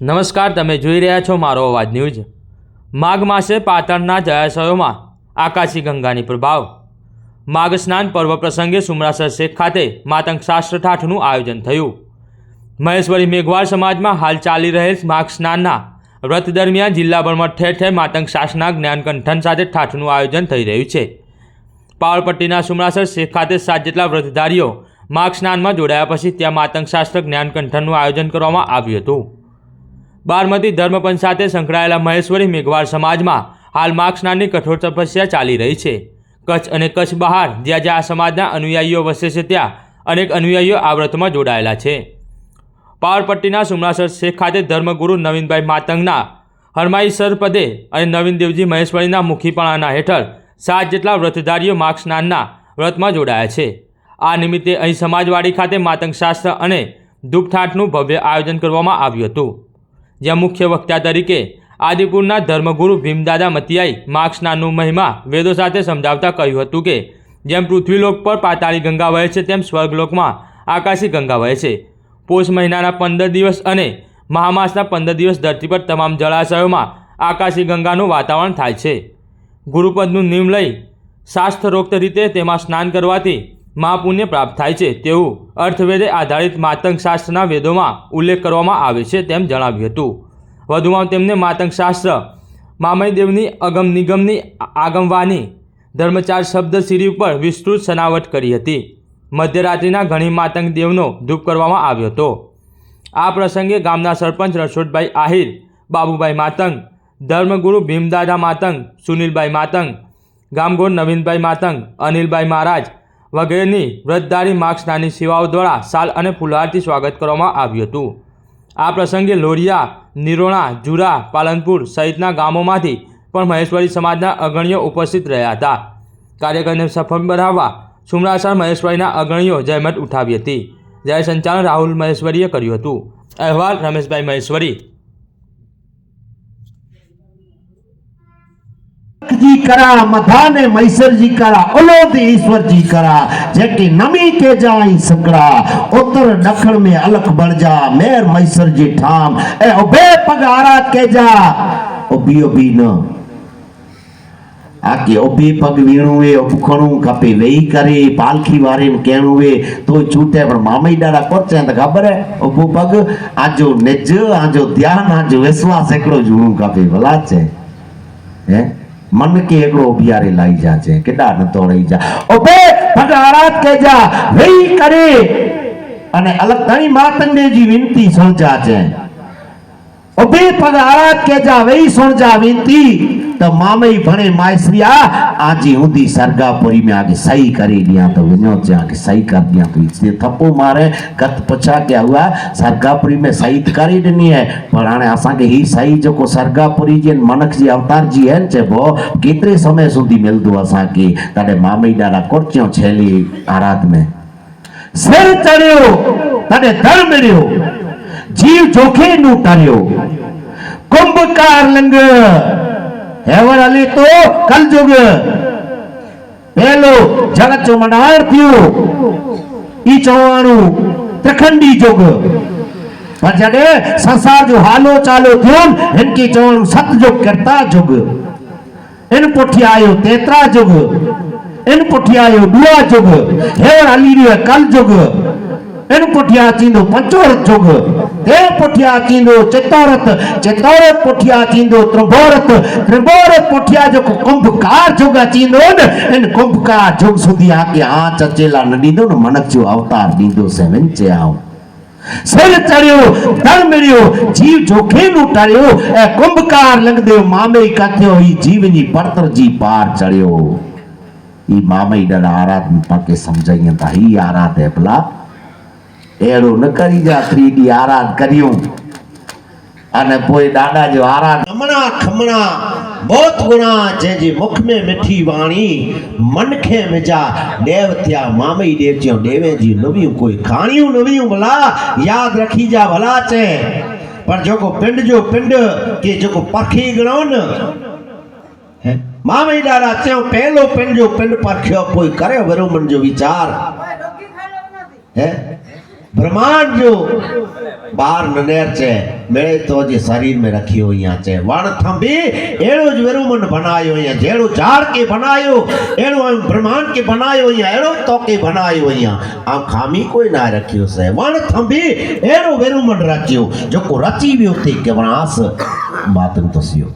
નમસ્કાર, તમે જોઈ રહ્યા છો મારો અવાજ ન્યૂઝ. માઘ માસે પાટણના જળાશયોમાં આકાશી ગંગાની પ્રભાવ. માઘ સ્નાન પર્વ પ્રસંગે સુમરાસર શેખ ખાતે માતંગ શાસ્ત્ર ઠાઠનું આયોજન થયું. મહેશ્વરી મેઘવાળ સમાજમાં હાલ ચાલી રહેલ માઘ સ્નાનના વ્રત દરમિયાન જિલ્લાભરમાં ઠેર ઠેર માતંગ શાસના જ્ઞાનકંઠન સાથે ઠાઠનું આયોજન થઈ રહ્યું છે. પાવરપટ્ટીના સુમરાસર શેખ ખાતે સાત જેટલા વ્રતધારીઓ માઘ સ્નાનમાં જોડાયા પછી ત્યાં માતંગ શાસ્ત્ર જ્ઞાનકંઠનનું આયોજન કરવામાં આવ્યું હતું. બારમતી ધર્મપંચ સાથે સંકળાયેલા મહેશ્વરી મેઘવાળ સમાજમાં હાલ માર્ક્સનાની કઠોર તપસ્યા ચાલી રહી છે. કચ્છ અને કચ્છ બહાર જ્યાં જ્યાં આ સમાજના અનુયાયીઓ વસે છે ત્યાં અનેક અનુયાયીઓ આ વ્રતમાં જોડાયેલા છે. પાવરપટ્ટીના સુમરાસર શેખ ખાતે ધર્મગુરુ નવીનભાઈ માતંગના હરમાઈસર પદે અને નવીન દેવજી મહેશ્વરીના મુખીપણાના હેઠળ સાત જેટલા વ્રતધારીઓ માઘ વ્રતમાં જોડાયા છે. આ નિમિત્તે અહીં સમાજવાડી ખાતે માતંગ શાસ્ત્ર અને ધૂપઠાઠનું ભવ્ય આયોજન કરવામાં આવ્યું હતું. જ્યાં મુખ્ય વક્તા તરીકે આદિપુરના ધર્મગુરુ ભીમદાદા મતિયાઈ માર્ક્સનાનું મહિમા વેદો સાથે સમજાવતા કહ્યું હતું કે, જેમ પૃથ્વીલોક પર પાતાળી ગંગા વહે છે, તેમ સ્વર્ગલોકમાં આકાશી ગંગા વહે છે. પોષ મહિનાના પંદર દિવસ અને મહામાસના પંદર દિવસ ધરતી પર તમામ જળાશયોમાં આકાશી ગંગાનું વાતાવરણ થાય છે. ગુરુપદનું નિયમ લઈ શાસ્ત્રોક્ત રીતે તેમાં સ્નાન કરવાથી મહાપુણ્ય પ્રાપ્ત થાય છે. તેવું અર્થવેદે આધારિત માતંગશાસ્ત્રના વેદોમાં ઉલ્લેખ કરવામાં આવે છે તેમ જણાવ્યું હતું. વધુમાં તેમને માતંગ શાસ્ત્ર મામયદેવની અગમ નિગમની આગમવાની ધર્મચાર શબ્દ સીરી ઉપર વિસ્તૃત સનાવટ કરી હતી. મધ્યરાત્રિના ઘણી માતંગ દેવનો ધૂપ કરવામાં આવ્યો હતો. આ પ્રસંગે ગામના સરપંચ રણછોડભાઈ આહિર, બાબુભાઈ માતંગ, ધર્મગુરુ ભીમદાદા માતંગ, સુનિલભાઈ માતંગ ગામગોળ નવીનભાઈ માતંગ, અનિલભાઈ મહારાજ વગેરેની વ્રતધારી માર્ગ સ્નાનની સેવાઓ દ્વારા સાલ અને ફુલહારથી સ્વાગત કરવામાં આવ્યું હતું. આ પ્રસંગે લોરિયા, નિરોણા, જુરા, પાલનપુર સહિતના ગામોમાંથી પણ મહેશ્વરી સમાજના અગણીઓ ઉપસ્થિત રહ્યા હતા. કાર્યક્રમને સફળ બનાવવા સુમરાસર મહેશ્વરીના અગણીઓ જહેમત ઉઠાવી હતી. જ્યારે સંચાલન રાહુલ મહેશ્વરીએ કર્યું હતું. અહેવાલ રમેશભાઈ મહેશ્વરી जी करा मधाने मैसर जी करा ओलोद ईश्वर जी करा जेके नमी के जाई सकड़ा उतर दखण में अलख बढ़ जा मेर मैसर जी ठाम ए ओबे पगारा के जा ओबी ओबी न આકે ઓબી પગ વીણું એ ભૂખણું ખપે વેઈ કરે પાલખી વારે કેણું એ તો છૂટે પણ મામઈ ડાડા કોચે તો ખબર હે ઓબુ પગ આજો નેજ આજો ધ્યાન આજો વિશ્વાસ એકડો જૂણું ખપે ભલા છે હે મન કે એકડો ઉભિયારે લાઈ જા છે કેડા ન રહી જા. ઓબે આરાત કે જા, વેઈ કરે. અને અલગ ઘણી માતંગેજી વિનંતી સમજા છે ඔබේ පද ආරාධ්‍යජා වෙයි සොන්ජා වින්ති तमामई भणे माइसरिया आज हुंदी सरगापुरी में आगे सही करी दिया तो विनोद जी आगे सही कर दिया तो इसलिए थप्पो मारे गत पछा क्या हुआ सरगापुरी में सही करी दिनी है पर हाणे असांखे ही सही जेको सरगापुरी जी मनक जी अवतार जी है चइबो केतिरे समय सुधी मिलंदो असांखे तॾहिं मामई ॾाढा कुर्चियूं छेली आरात में सिर चढ़ियो तॾहिं धर्म मिलियो जीव जोखे નું ટર્યો કુંભકાર લંગ હેવર અલી તો કલયુગ પહેલો જગત જો મંડાણ થયું ઈ ચોવાણું ત્રિખંડી યુગ पर जॾहिं संसार जो हालो चालो थियो न, हिन खे चवणु सतयुग करता युग इन पुठी आयो तेतरा युग इन पुठी आयो ॾुआ युग हेवर हली रहियो आहे कल युग इन पुठियां थींदो पंचोरथ युग हे पुठियां थींदो चितारत चितारत पुठियां थींदो त्रिभोरथ त्रिभोरत पुठियां जेको कुंभकार जुग अची न इन कुंभकार जुग सुधी आके आंच अचेला न ॾींदो न मनक जो अवतार ॾींदो सेवन चयाऊं सिर चढ़ियो दर मिलियो जीव जोखेनु टरियो ऐं कुंभकार लॻंदो मामे कथियो ही जीवनी परतर जी पार चढ़ियो ही मामे ॾाढा आराधन पाके सम्झाइनि था ही आराध है भला એડો ન કરી જા 3D આરાત કર્યું અને પોઈ દાદા જો આરાત ખમણા ખમણા बहुत गुणा जंहिंजे मुख में मिठी वाणी मन खे मिजा देव थिया मामई देव चयो देवे जी नवियूं कोई कहाणियूं नवियूं भला यादि रखी जा भला चए पर जेको पिंड जो पिंड के जेको परखी गणो न हे, मामई ॾाढा चयो पहिलो पिंड जो पिंड परखियो पोइ करे वरो मन जो वीचार બ્રહ્માંડ જો બાર નનેર છે, મેળે તો જે શરીર મે રખ્યો અહીંયા છે. વણ થંભી એળો જ વિરુમન બનાયો અહીંયા. જેળો ઝાડ કે બનાયો એળો આમ બ્રહ્માંડ કે બનાયો અહીંયા. એળો તો કે બનાયો અહીંયા. આમ ખામી કોઈ ના રખ્યો છે. વણ થંભી એળો વિરુમન રાખ્યો. જોકો રચી વ્યો તે કે વણાસ બાતન તસ્યો